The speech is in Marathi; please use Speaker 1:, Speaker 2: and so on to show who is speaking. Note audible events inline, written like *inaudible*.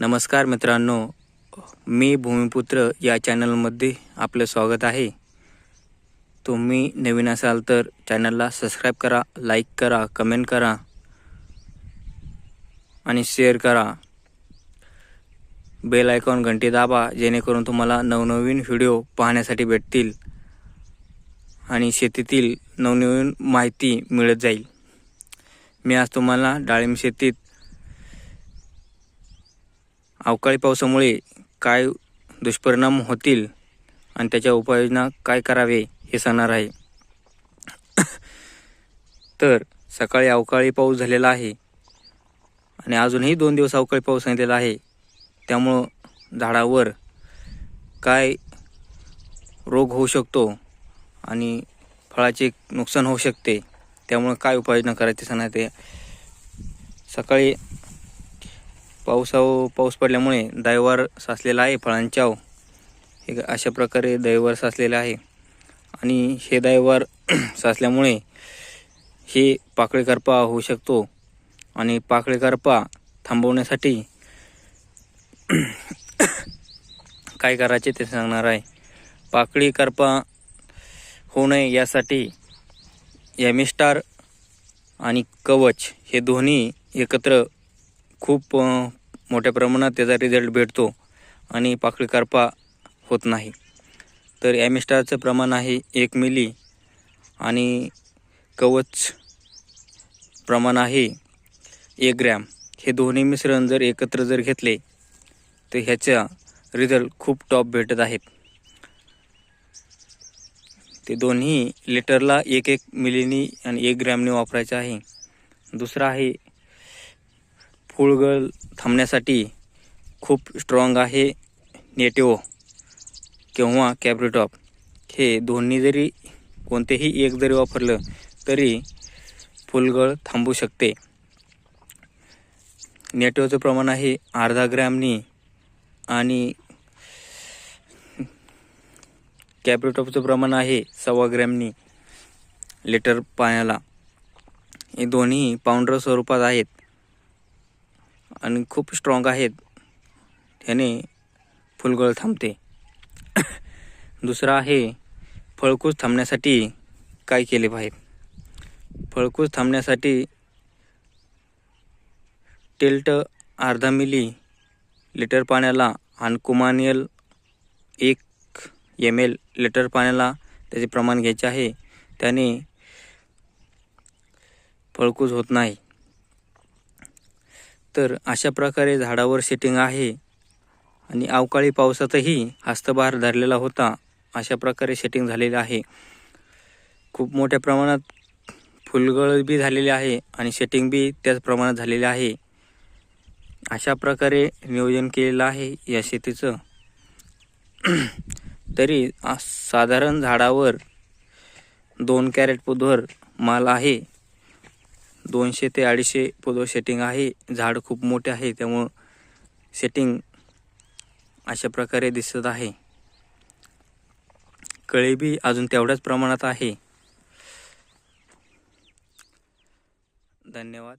Speaker 1: नमस्कार मित्रांनो मी भूमिपुत्र या चॅनलमध्ये आपलं स्वागत आहे. तुम्ही नवीन असाल तर चॅनलला सबस्क्राईब करा लाईक करा कमेंट करा आणि शेअर करा. बेल आयकॉन घंटी दाबा जेणेकरून तुम्हाला नवनवीन व्हिडिओ पाहण्यासाठी भेटतील आणि शेतीतील नवनवीन माहिती मिळत जाईल. मी आज तुम्हाला डाळिंब शेतीत अवकाळी पावसामुळे काय दुष्परिणाम होतील आणि त्याच्या उपाययोजना काय करावे हे सांगणार आहे. तर सकाळी अवकाळी पाऊस झालेला आहे आणि अजूनही दोन दिवस अवकाळी पाऊस सांगितलेला आहे. त्यामुळं झाडावर काय रोग होऊ शकतो आणि फळाचे नुकसान होऊ शकते. त्यामुळं काय उपाययोजना करायची सांगण्यात सकाळी पावसा पाऊस पडल्यामुळे दैवार साचलेला आहे फळांच्याव. हे अशा प्रकारे दैवार साचलेलं आहे. आणि हे दैवार *clears throat* साचल्यामुळे हे पाकळी करपा होऊ शकतो. आणि पाकळी करपा थांबवण्यासाठी *clears throat* काय करायचे ते सांगणार आहे. पाकळी करपा होऊ नये यासाठी एमिस्टार आणि कवच हे दोन्ही एकत्र खूप मोठ्या प्रमाणात त्याचा रिझल्ट भेटतो आणि पाकळी करपा होत नाही. तर ॲमिस्टारचं प्रमाण आहे एक मिली आणि कवच प्रमाण आहे एक ग्रॅम. हे दोन्ही मिश्रण जर एकत्र जर घेतले तर ह्याचा रिझल्ट खूप टॉप भेटत आहेत. ते दोन्ही लिटरला एक एक मिलीनी आणि एक ग्रॅमने वापरायचं आहे. दुसरं आहे फुलगळ थांबण्यासाठी खूप स्ट्रॉंग आहे नेटिओ किंवा कॅब्रिटॉप हे दोन्ही जरी कोणतेही एक जरी वापरलं तरी फुलगळ थांबू शकते. नेटिओचं प्रमाण आहे अर्धा ग्रॅमनी आणि कॅब्रिटॉपचं प्रमाण आहे सव्वा ग्रॅमनी लिटर पाण्याला. हे दोन्ही पावडर स्वरूपात आहेत. आणि खूप स्ट्रॉंग आहेत. ह्याने फुलगळ थांबते. दुसरं आहे फळकूस थांबण्यासाठी काय केले पाहिजे? फळकूस थांबण्यासाठी टेल्ट अर्धा मिली लिटर पाण्याला आणि कुमानियल एक एम एल लिटर पाण्याला त्याचे प्रमाण घ्यायचे आहे. त्याने फळकूस होत नाही. तर अशा प्रकारे झाडावर सेटिंग आहे. आणि अवकाळी पावसातही हस्तभार धरलेला होता. अशा प्रकारे सेटिंग झालेलं आहे. खूप मोठ्या प्रमाणात फुलगळ बी झालेली आहे आणि सेटिंग बी त्याच प्रमाणात झालेले आहे. अशा प्रकारे नियोजन केलेलं आहे या शेतीचं. *clears throat* तरी साधारण झाडावर दोन कॅरेट पुधवर माल आहे. दोनशे ते अडीचशे पुधवर सेटिंग आहे. झाड खूप मोठे आहे त्यामुळं सेटिंग अशा प्रकारे दिसत आहे. कळेबी अजून तेवढ्याच प्रमाणात आहे. धन्यवाद.